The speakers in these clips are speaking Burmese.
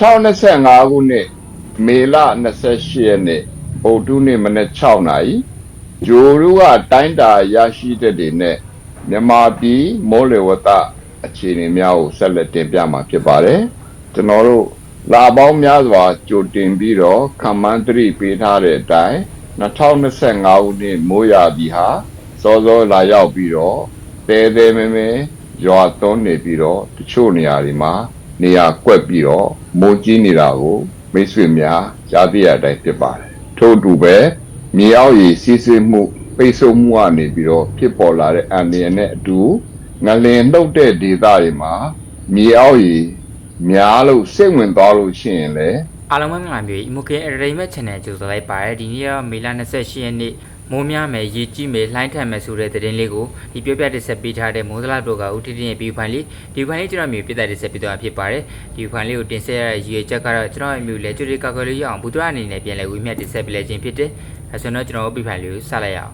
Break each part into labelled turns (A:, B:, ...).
A: 2025ခုနှစ်မေလ28ရက်နေ့ဗုဒ္ဓနေ့မနက်6နာရီဂျိုရုကတိုင်းတာရရှိတဲ့တွေနဲ့မြန်မာပြည်မောလေဝသအခြေအနေများကိုဆက်လက်တင်ပြမှာဖြစ်ပါတယ်ကျွန်တော်တို့လာပေါင်းများစွာကြိုတင်ပြီးတော့ခမ္မန်းတရိပေးထားတဲ့အတိုင်း2025ခုနှစ်မိုးရာသီဟာစောစောလာရောက်ပြီးတော့တဲတဲမဲမဲရွာသွန်းနေပြီးတော့တချို့နေရာတွေမှာနေရာကွက်ပြီးတော့ မိုးကြီးနေတာကိုမိတ်ဆွေများကြားသိရတဲ့အတိုင်းဖြစ်ပါတယ်ထို့အတူပဲမြေအောက်ရေစီးဆင်းမှုပိတ်ဆို့မှုကနေပြီးတော့ဖြစ်ပေါ်လာတဲ့အန္တရာယ်နဲ့အတူငလင်နှုတ်တဲ့ဒေသတွေမှာမြေအောက်ရေများလို့စိတ်ဝင်သွားလို့ရှိရင်လည်း
B: အားလုံးပဲမင်္ဂလာမျိုး Emoke Entertainment Channel ကြိုဆိုလိုက်ပါတယ်ဒီနေ့ကမေလ28ရက်နေ့ မိုးများမယ်ရေကြီးမယ်လှိုင်းထန်မယ်ဆိုတဲ့သတင်းလေးကိုဒီပြောပြတစ်ဆက်ပေးထားတဲ့မိုးသလားတို့ကဦးထင်းထင်းရဲ့ဗီဒီယိုဖိုင်လေးဒီဖိုင်လေးကျွန်တော်မျိုးပြသတစ်ဆက်ပေးသွားဖြစ်ပါတယ်ဒီဖိုင်လေးကိုတင်ဆက်ရတဲ့ရည်ရွယ်ချက်ကတော့ကျွန်တော်ရဲ့မျိုးလဲကြွေကောက်ကွယ်လေးရအောင်ဘူတရအနေနဲ့ပြန်လဲဝေမျှတင်ဆက်ပေးလိုက်ခြင်းဖြစ်တယ်အဲဆိုတော့ကျွန်တော်တို့ဗီဒီယိုဖိုင်လေးကိုစလိုက်ရအောင်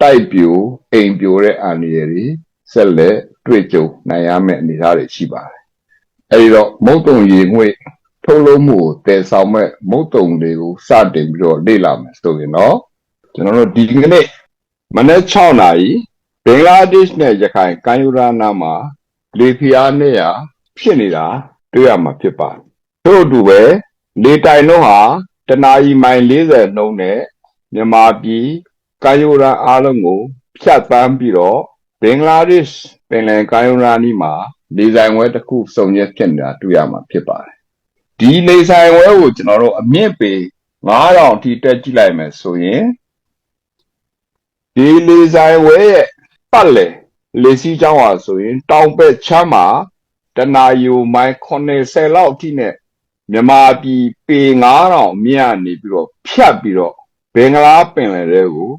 A: တိုက်ပြိုအိမ်ပြိုတဲ့အန္တရာယ်တွေဆက်လက်တွေ့ကြုံနိုင်ရမယ့်အနေအထားတွေရှိပါတယ်။အဲဒီတော့မုတ်တုံရေငွေ့ ထုတ်လုပ်မှုကိုတည်ဆောင်မဲ့မုတ်တုံတွေကိုစတင်ပြီးတော့လေ့လာမယ်ဆိုရင်တော့ကျွန်တော်တို့ဒီကနေ့မနက်6နာရီဘင်္ဂလားဒေ့ရှ်နဲ့ရခိုင်ကမ်းရိုးတန်းနားမှာလေဖိအားနဲ့ရာဖြစ်နေတာတွေ့ရမှာဖြစ်ပါတယ်။ထို့အတူပဲလေတိုင်တို့ဟာတနာရီမိုင်40နှုန်းနဲ့မြန်မာပြည်ကာယိုရာအားလုံးကိုဖြတ်သန်းပြီးတော့ဘင်္ဂလားဒေ့ရှ်ပင်လယ်ကာယိုရာနီးမှာဒီဇိုင်ဝဲတစ်ခုစုံရက်ဖြစ်နေတာတွေ့ရမှာဖြစ်ပါတယ်။ ဒီနေဆိုင်ဝဲကိုကျွန်တော်တို့အမြင့်ပေ9000အထိတက်ကြည့်လိုက်မယ်ဆိုရင်ဒီလေဆိုင်ဝဲရဲ့ပတ်လည်လေစီးချောင်းဟာဆိုရင် တောင်ဘက်ချမ်းမှာတနာယူမိုင်80လောက်အထိနဲ့မြန်မာပြည်ပေ9000အမြင့်ကနေပြီးတော့ဖြတ်ပြီးတော့ဘင်္ဂလားပင်လယ်တွေကို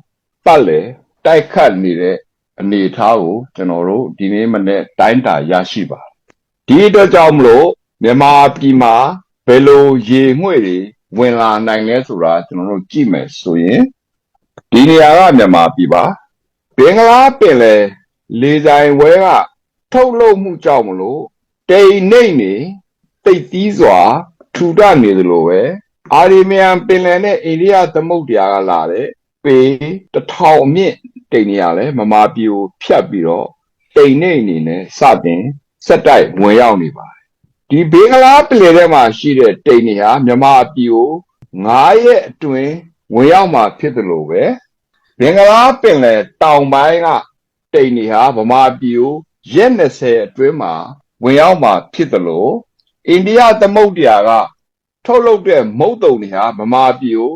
A: ပတ်လေတိုက်ခတ်နေတဲ့အနေအထားကိုကျွန်တော်တို့ဒီနေ့မနေ့တိုင်းတာရရှိပါတယ်ဒီအတွက်ကြောင့်မလို့မြန်မာပြည်မှာ ဘယ်လိုရေငွေ့တွေဝင်လာနိုင်လဲဆိုတာကျွန်တော်တို့ကြည့်မယ်ဆိုရင်ဒီနေရာကမြန်မာပြည်ပါဘင်္ဂလားပင်လယ်လေဆိုင်ဝဲကထုတ်လုပ်မှုကြောင့်မလို့တိမ်နှိမ့်နေတိတ်သီးစွာ ထူထနေသလိုပဲအာရီမီယန်ပင်လယ်နဲ့အိန္ဒိယသမုဒ္ဒရာကလာတဲ့ပေတစ်ထောင်အမြင့်တိမ်နေရလဲမမာပြည်ကိုဖြတ်ပြီးတော့တိမ်နေအနေနဲ့စတင်စက်တိုက်ဝင်ရောက်နေပါတယ် ဒီဘေးကလားပင်လယ်ထဲမှာရှိတဲ့တိမ်နေဟာမြမာပြည်ကို9ရက်အတွင်းဝင်ရောက်မှာဖြစ်တယ်လို့ပဲဘင်္ဂလားပင်လယ်တောင်ပိုင်းကတိမ်နေဟာဗမာပြည်ကိုရက်20အတွင်းမှာဝင်ရောက်မှာဖြစ်တယ်လို့အိန္ဒိယသမုဒ္ဒရာကထုတ်လုပ်တဲ့မုတ်တုံတွေဟာဗမာပြည်ကို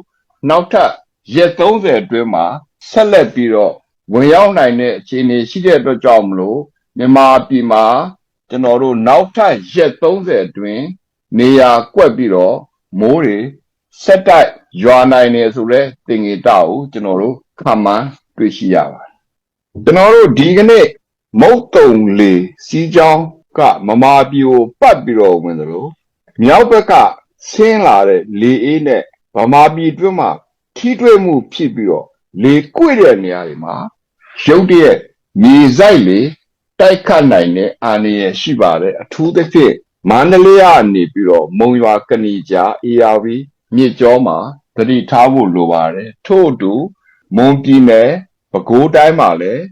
A: နောက်ထပ်ရက်30အတွင်းမှာဆက်လက်ပြီးတော့ဝင်ရောက်နိုင်တဲ့အခြေအနေရှိတဲ့အတွက်ကြောင့်မလို့မြန်မာပြည်မှာ ကျွန်တော်တို့နောက်ထပ်ရက်30အတွင်းနေရာကွက်ပြီးတော့မိုးတွေဆက်တိုက်ရွာနိုင်နေဆိုတဲ့တင်ငေတာကိုကျွန်တော်တို့ခံမှန်းတွေ့ရှိရပါတယ်ကျွန်တော်တို့ဒီကနေ့မုတ်တုံလေစီးကြောင်းကမမာပြည်ကိုပတ်ပြီးတော့ဝင်တယ်လို့မြောက်ဘက်ကဆင်းလာတဲ့လေအေးနဲ့ဗမာပြည်အတွင်းမှာထိတွေ့မှုဖြစ်ပြီးတော့လေကွေ့တဲ့နေရာတွေမှာရုတ်တရက်မြေဆိုင်လေ တိုက်ခတ်နိုင်တဲ့အာဏာရရှိပါတယ်အထူးသဖြင့်မန္တလေးကနေပြီးတော့မုံရွာကဏီကြား ARV မြစ်ကြောမှာသတိထားဖို့လိုပါတယ်ထို့အတူမွန်ပြည်နယ်ပဲခူးတိုင်းမှာလည်း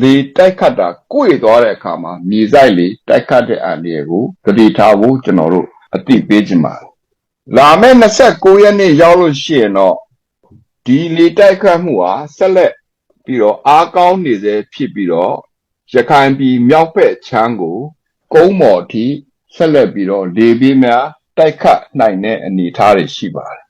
A: လေတိုက်ခတ်တာကွေ့သွားတဲ့အခါမှာမြေဆိုင်လေတိုက်ခတ်တဲ့အန္တရာယ်ကိုသတိထားဖို့ကျွန်တော်တို့အသိပေးချင်ပါတယ်လာမယ့်29ရက်နေ့ရောက်လို့ရှိရင်တော့ဒီလေတိုက်ခတ်မှုဟာဆက်လက်ပြီးတော့အားကောင်းနေစေဖြစ်ပြီးတော့ ရခိုင်ပြည်မြောက်ဘက်ချမ်းကို ကုန်းမော်အထိဆက်လက်ပြီးတော့လေပြင်းများတိုက်ခတ်နိုင်တဲ့အနေအထားတွေရှိပါတယ်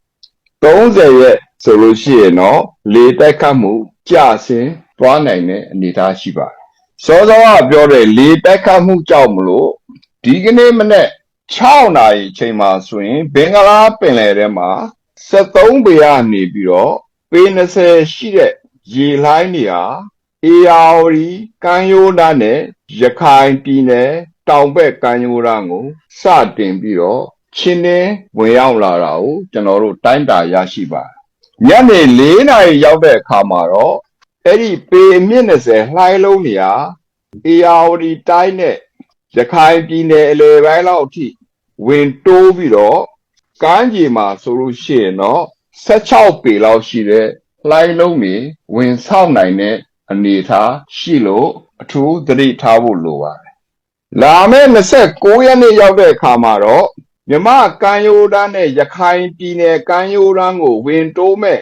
A: 30ရက်ဆိုလို့ရှိရင်တော့လေတိုက်ခတ်မှုကျဆင်းသွားနိုင်တဲ့အနေအထားရှိပါတယ်စောစောကပြောတဲ့လေတိုက်ခတ်မှုကြောင့်မလို့ဒီကနေ့မနေ့6နာရီအချိန်မှာဆိုရင်ဘင်္ဂလားပင်လယ်ထဲမှာ73ပေကနေပြီးတော့ပေ20ရှိတဲ့ရေလှိုင်းတွေဟာ အေယာဝတီကမ်းရိုးတန်းနဲ့ရခိုင်ပြည်နယ်တောင်ဘက်ကမ်းရိုးတန်းကိုစတင်ပြီးတော့ချင်းနှင်းဝင်ရောက်လာတာကိုကျွန်တော်တို့တိုင်းတာရရှိပါတယ်ညနေ4နာရီရောက်တဲ့အခါမှာတော့အဲ့ဒီပေအမြင့်20လှိုင်းလုံးတွေဟာအေယာဝတီတိုင်းနဲ့ရခိုင်ပြည်နယ်အလယ်ပိုင်းလောက်အထိဝင်တိုးပြီးတော့ကမ်းခြေမှာဆိုလို့ရှိရင်တော့16ပေလောက်ရှိတဲ့လှိုင်းလုံးတွေဝင်ဆောက်နိုင်တဲ့ အနေအထားရှိလို့အထူးသတိထားဖို့လိုပါတယ်။လာမယ့်29ရက်နေ့ရောက်တဲ့အခါမှာတော့မြမကမ်းရိုးတန်းနဲ့ရခိုင်ပြည်နယ်ကမ်းရိုးတန်းကိုဝင်တိုးမဲ့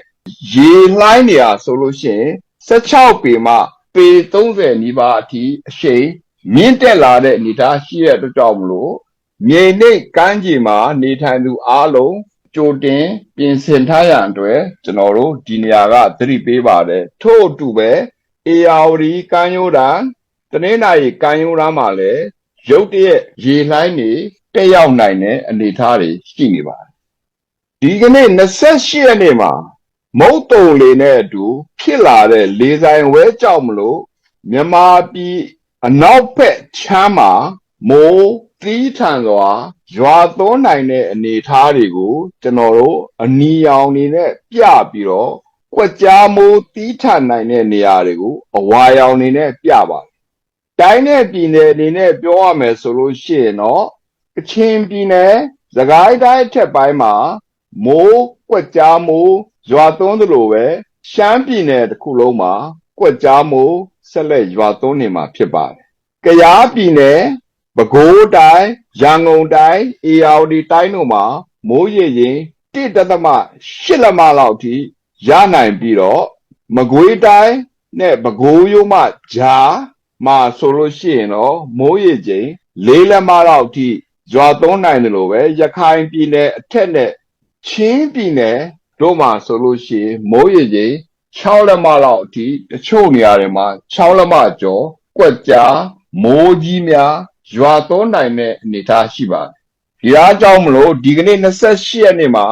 A: ရေလှိုင်းနေရဆိုလို့ရှိရင်16ပေမှပေ30နီးပါးအထိအရှိန်မြင့်တက်လာတဲ့အနေအထားရှိတဲ့အတွက်ကြောင့်မလို့မြေနှိပ်ကမ်းခြေမှာနေထိုင်သူအားလုံးကြိုတင်ပြင်ဆင်ထားရန်အတွက်ကျွန်တော်တို့ဒီနေရာကသတိပေးပါတယ်ထို့အတူပဲ အေယာဝတီကမ်းရိုးတန်းတနင်္လာရီကမ်းရိုးတန်းမှာလည်းရုတ်တရက်ရေလှိုင်းတွေတက်ရောက်နိုင်တဲ့အနေအထားတွေရှိနေပါတယ်ဒီကနေ့28ရက်နေ့မှာမုတ်တုံလေနဲ့အတူဖြစ်လာတဲ့လေဆိုင်ဝဲကြောက်မလို့မြန်မာပြည်အနောက်ဘက်ချမ်းမှာမိုးသီးထန်စွာရွာသွန်းနိုင်တဲ့အနေအထားတွေကိုကျွန်တော်တို့အနီရောင်နေနဲ့ပြပြီးတော့ ကွက်ကြားမိုးသီးထန်နိုင်တဲ့နေရာတွေကိုအဝါရောင်နေနဲ့ပြပါတယ်။တိုင်းနဲ့ပြည်နယ်အနေနဲ့ပြောရမယ်ဆိုလို့ရှိရင်တော့ကချင်ပြည်နယ်သခိုင်းတိုင်းအထက်ပိုင်းမှာမိုးကွက်ကြားမိုးရွာသွန်းသလိုပဲရှမ်းပြည်နယ်တစ်ခုလုံးမှာကွက်ကြားမိုးဆက်လက်ရွာသွန်းနေမှာဖြစ်ပါတယ်။ကယားပြည်နယ်ပဲခူးတိုင်းရန်ကုန်တိုင်းအေရဝတီတိုင်းတို့မှာမိုးရေရင်1.8လက်မလောက်အထိ ရနိုင်ပြီးတော့မကွေးတိုင်းနဲ့ပဲခူးရိုးမှဂျာမှာဆိုလို့ရှိရင်တော့မိုးရေချိန်၄လက်မလောက်အထိရွာသွန်းနိုင်တယ်လို့ပဲရခိုင်ပြည်နယ်အထက်နဲ့ချင်းပြည်နယ်တို့မှာဆိုလို့ရှိရင်မိုးရေချိန်6လက်မလောက်အထိတချို့နေရာတွေမှာ6လက်မကျော်ကွက်ကြားမိုးကြီးများရွာသွန်းနိုင်တဲ့အနေအထားရှိပါတယ်။ဒီအားကြောင့်မလို့ဒီကနေ့28ရက်နေ့မှာ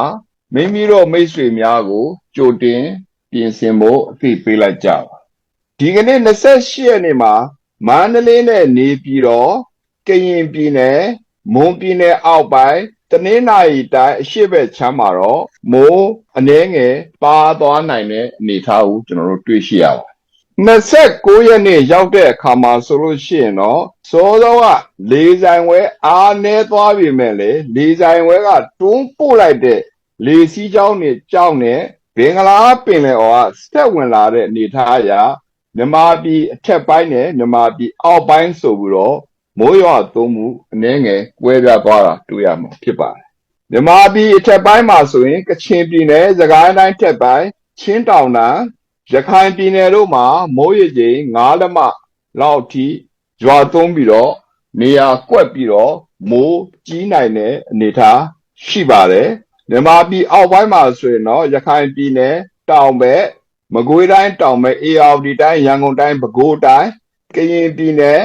A: မိမိတို့မိတ်ဆွေများကို ကြိုတင်ပြင်ဆင်ဖို့အသိပေးလိုက်ကြပါဒီကနေ့28ရက်နေ့မှာမန္တလေးနဲ့နေပြည်တော်ကရင်ပြည်နယ်မွန်ပြည်နယ်အောက်ပိုင်းတနင်္သာရီတိုင်းအရှေ့ဘက်ချမ်းမှာတော့မိုးအနှဲငယ်ပါသွားနိုင်တဲ့အနေအထားကိုကျွန်တော်တို့တွေ့ရှိရပါတယ်29ရက်နေ့ရောက်တဲ့အခါမှာဆိုလို့ရှိရင်တော့စောစောကလေဆိုင်ဝဲအားနေသွားပြီမဲ့လေလေဆိုင်ဝဲကတွန်းပို့လိုက်တဲ့ လေစီးကြောင်းနဲ့ကြောင်းနဲ့ဘင်္ဂလားပင်လယ်အော်ကဆက်ဝင်လာတဲ့အနေအထားအရမြန်မာပြည်အထက်ပိုင်းနဲ့မြန်မာပြည်အောက်ပိုင်းဆိုပြီးတော့မိုးရွာသွန်းမှုအနည်းငယ်ကွဲပြားသွားတာတွေ့ရမှာဖြစ်ပါတယ်မြန်မာပြည်အထက်ပိုင်းမှာဆိုရင်ကချင်ပြည်နယ်စကိုင်းတိုင်းထက်ပိုင်းချင်းတောင်တန်းရခိုင်ပြည်နယ်တို့မှာမိုးရေချိန်9လက်မလောက်အထိရွာသွန်းပြီးတော့နေရာကွက်ပြီးတော့မိုးကြီးနိုင်တဲ့အနေအထားရှိပါတယ် မြန်မာပြည်အောက်ပိုင်းမှာဆိုရင်တော့ရခိုင်ပြည်နယ်တောင်ဘက်မကွေးတိုင်းတောင်ဘက်အေရဝတီတိုင်းရန်ကုန်တိုင်းပဲခူးတိုင်းကရင်ပြည်နယ်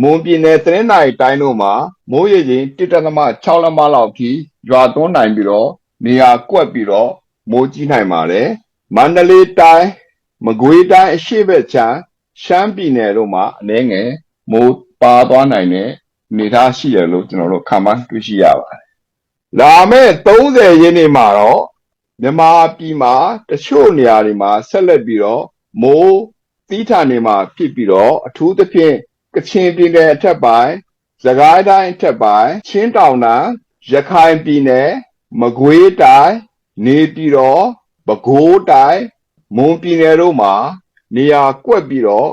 A: မွန်ပြည်နယ်တနင်္သာရီတိုင်းတို့မှာမိုးရေချိန်1.6လက်မလောက်အထိရွာသွန်းနိုင်ပြီးတော့နေရာကွက်ပြီးတော့မိုးကြီးနိုင်ပါတယ်မန္တလေးတိုင်းမကွေးတိုင်းအရှေ့ဘက်ခြမ်းရှမ်းပြည်နယ်တို့မှာအနည်းငယ်မိုးပါသွားနိုင်တဲ့အနေအထားရှိရလို့ကျွန်တော်တို့ခန့်မှန်းတွေ့ရှိရပါတယ် လာမယ့်30ရက်နေ့မှာတော့မြန်မာပြည်မှာတချို့နေရာတွေမှာဆက်လက်ပြီးတော့မိုးသီးထန်နေမှာဖြစ်ပြီးတော့အထူးသဖြင့်ကချင်ပြည်နယ်အထက်ပိုင်းစကိုင်းတိုင်းအထက်ပိုင်းချင်းတောင်တန်းရခိုင်ပြည်နယ်မကွေးတိုင်းနေပြည်တော်ပဲခူးတိုင်းမွန်ပြည်နယ်တို့မှာနေရာကွက်ပြီးတော့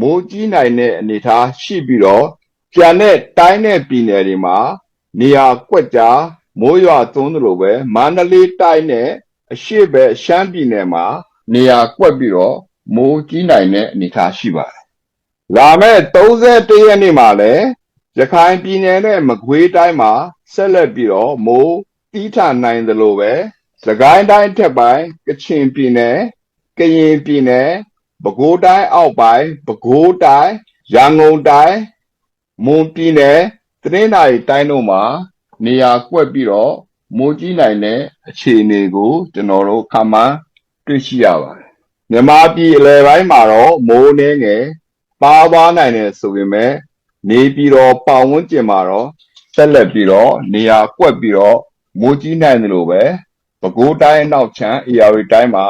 A: မိုးကြီးနိုင်တဲ့အနေအထားရှိပြီးတော့ကျန်တဲ့တိုင်းနဲ့ပြည်နယ်တွေမှာနေရာကွက်ကြား မိုးရွာသွန်းသလိုပဲမန္တလေးတိုင်းနဲ့အရှေ့ဘက်ရှမ်းပြည်နယ်မှာ နေရာကွက်ပြီးတော့မိုးကြီးနိုင်တဲ့အနေအထားရှိပါတယ်။လာမယ့်31ရက်နေ့မှာလည်းရခိုင်ပြည်နယ်နဲ့မကွေးတိုင်းမှာဆက်လက်ပြီးတော့မိုးတီးထန်နိုင်သလိုပဲစကိုင်းတိုင်းထက်ပိုင်းကချင်ပြည်နယ်ကရင်ပြည်နယ်ပဲခူးတိုင်းအောက်ပိုင်းပဲခူးတိုင်းရန်ကုန်တိုင်းမွန်ပြည်နယ်တနင်္သာရီတိုင်းတို့မှာ နေရာကွက်ပြီးတော့မိုးကြီးနိုင်တဲ့အခြေအနေကို ကျွန်တော်တို့ခန့်မှန်းတွေ့ရှိရပါတယ်မြန်မာပြည်အလယ်ပိုင်းမှာတော့မိုးနှင်းငယ်ပါသွားနိုင်တယ်ဆိုပေမဲ့နေပြည်တော်ပတ်ဝန်းကျင်မှာတော့ဆက်လက်ပြီးတော့နေရာကွက်ပြီးတော့မိုးကြီးနိုင်တယ်လို့ပဲပဲခူးတိုင်းအနောက်ချမ်းအေရဝတီတိုင်းမှာ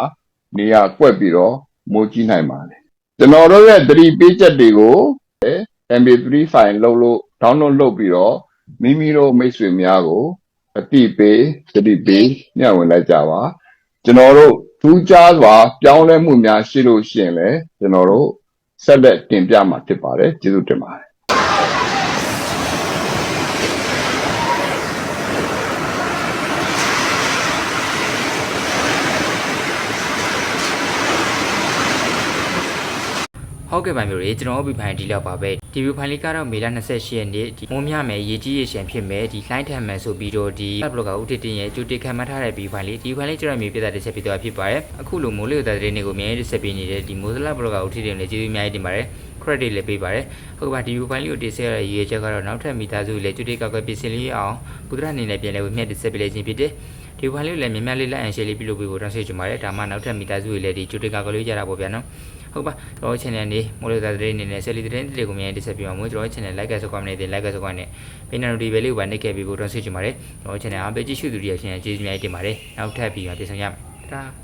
A: နေရာကွက်ပြီးတော့မိုးကြီးနိုင်ပါတယ်ကျွန်တော်တို့ရဲ့သတိပေးချက်တွေကို MP3 file လုပ်လို့ download လုပ်ပြီးတော့ မိမိတို့မိတ်ဆွေများကိုအတိပေးသတိပေးညှဝင်လိုက်ကြပါကျွန်တော်တို့ထူးခြားစွာပြောင်းလဲမှုများရှိလို့ရှိရင်လည်းကျွန်တော်တို့ဆက်လက်တင်ပြမှာဖြစ်ပါတယ်ကျေးဇူးတင်ပါတယ်
B: ဟုတ်ကဲ့ပါမျိုးတွေကျွန်တော်တို့ဗီဖိုင်ဒီလောက်ပါပဲဒီဗီဖိုင်လေးကတော့မေလ28ရက်နေ့ဒီမိုးမြမယ်ရေကြီးရေရှမ်းဖြစ်မယ်ဒီလှိုင်းထံမယ်ဆိုပြီးတော့ဒီဘလော့ကဦးတတင်ရဲ့ကြိုတင်ခံမှတ်ထားတဲ့ဗီဖိုင်လေးဒီဗီဖိုင်လေးကျွန်တော်မြေပြသတစ်ချက်ပြသွားဖြစ်ပါတယ်အခုလိုမိုးလေဝသသတင်းတွေကိုအများကြီးတစ်ဆက်ပေးနေတဲ့ဒီမိုးစလဘလော့ကဦးတတင်လည်းကျေးဇူးအများကြီးတင်ပါတယ် credit လည်းပေးပါတယ်ဟုတ်ပါဒီဗီဖိုင်လေးကိုတင်ဆက်ရတဲ့ရည်ရွယ်ချက်ကတော့နောက်ထပ်မိသားစုလည်းကြိုတင်ကောက်ွယ်ပြင်ဆင်လေးအောင်ဘုဒ္ဓအနေနဲ့ပြန်လဲဝမြတ်တစ်ဆက်ပေးလေးခြင်းဖြစ်တယ်ဒီဖိုင်လေးကိုလည်းမြင်များလေးလိုက်အန်ရှယ်လေးပြုလုပ်ပေးဖို့တောင်းဆိုချင်ပါတယ်ဒါမှနောက်ထပ်မိသားစုတွေလည်းဒီကြိုတင်ကောက်ွယ်လေးကြတာပေါ့ဗျာနော် ဟုတ်ပါကျွန်တော် channel နေမိုးလေသာသတင်းအနေနဲ့ဆက်လီသတင်းတွေကိုမြန်တက်ဆက်ပြပါမယ်ကျွန်တော် channel like ဆော့ comment နဲ့ like ဆော့ comment နဲ့ဘေးနာတို့ဒီဘယ်လေးကိုပါနှိပ်ခဲ့ပြီးဖို့တောင်းဆိုချင်ပါတယ်ကျွန်တော် channel အားပေးကြည့်ရှုသူတွေရဲ့ channel ကျေးဇူးများတင်ပါတယ်နောက်ထပ်ပြီးမှပြန်ဆောင်ရမယ်တာ